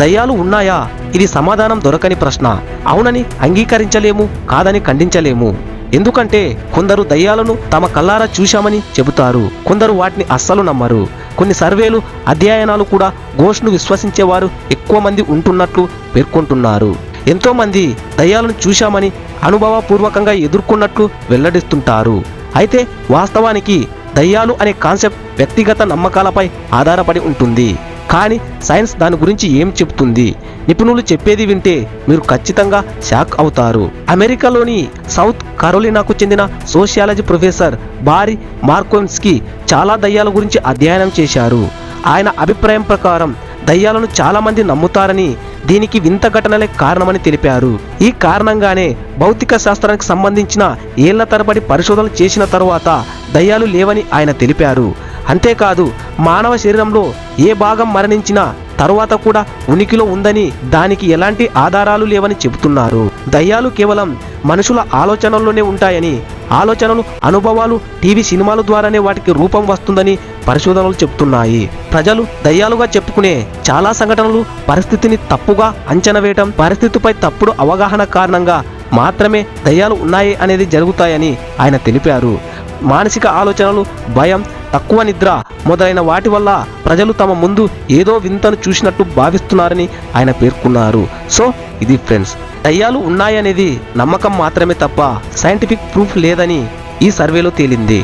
దయ్యాలు ఉన్నాయా? ఇది సమాధానం దొరకని ప్రశ్న. అవునని అంగీకరించలేము కాదని ఖండించలేము. ఎందుకంటే కొందరు దయ్యాలను తమ కల్లారా చూశామని చెబుతారు. కొందరు వాటిని అస్సలు నమ్మరు. కొన్ని సర్వేలు అధ్యయనాలు కూడా ఘోష్ను విశ్వసించేవారు ఎక్కువ మంది ఉంటున్నట్లు పేర్కొంటున్నారు. ఎంతోమంది దయ్యాలను చూశామని అనుభవపూర్వకంగా ఎదుర్కొన్నట్లు వెల్లడిస్తుంటారు. అయితే వాస్తవానికి దయ్యాలు అనే కాన్సెప్ట్ వ్యక్తిగత నమ్మకాలపై ఆధారపడి ఉంటుంది. కానీ సైన్స్ దాని గురించి ఏం చెబుతుంది నిపుణులు చెప్పేది వింటే మీరు ఖచ్చితంగా షాక్ అవుతారు. అమెరికాలోని సౌత్ కరోలినాకు చెందిన సోషియాలజీ ప్రొఫెసర్ బారి మార్కోన్స్కి చాలా దయ్యాల గురించి అధ్యయనం చేశారు. ఆయన అభిప్రాయం ప్రకారం దయ్యాలను చాలామంది నమ్ముతారని దీనికి వింత ఘటనలే కారణమని తెలిపారు. ఈ కారణంగానే భౌతిక శాస్త్రానికి సంబంధించిన ఏళ్ళ తరబడి పరిశోధనలు చేసిన తరువాత దయ్యాలు లేవని ఆయన తెలిపారు. అంతేకాదు మానవ శరీరంలో ఏ భాగం మరణించినా తరువాత కూడా ఉనికిలో ఉందని దానికి ఎలాంటి ఆధారాలు లేవని చెబుతున్నారు. దయ్యాలు కేవలం మనుషుల ఆలోచనల్లోనే ఉంటాయని ఆలోచనలు అనుభవాలు టీవీ సినిమాల ద్వారానే వాటికి రూపం వస్తుందని పరిశోధనలు చెబుతున్నాయి. ప్రజలు దయ్యాలుగా చెప్పుకునే చాలా సంఘటనలు పరిస్థితిని తప్పుగా అంచనా వేయటం పరిస్థితిపై తప్పుడు అవగాహన కారణంగా మాత్రమే దయ్యాలు ఉన్నాయి అనేది జరుగుతాయని ఆయన తెలిపారు. మానసిక ఆలోచనలు భయం తక్కువ నిద్ర మొదలైన వాటి వల్ల ప్రజలు తమ ముందు ఏదో వింతను చూసినట్టు భావిస్తున్నారని ఆయన పేర్కొన్నారు. సో ఇది ఫ్రెండ్స్ దయ్యాలు ఉన్నాయనేది నమ్మకం మాత్రమే తప్ప సైంటిఫిక్ ప్రూఫ్ లేదని ఈ సర్వేలో తేలింది.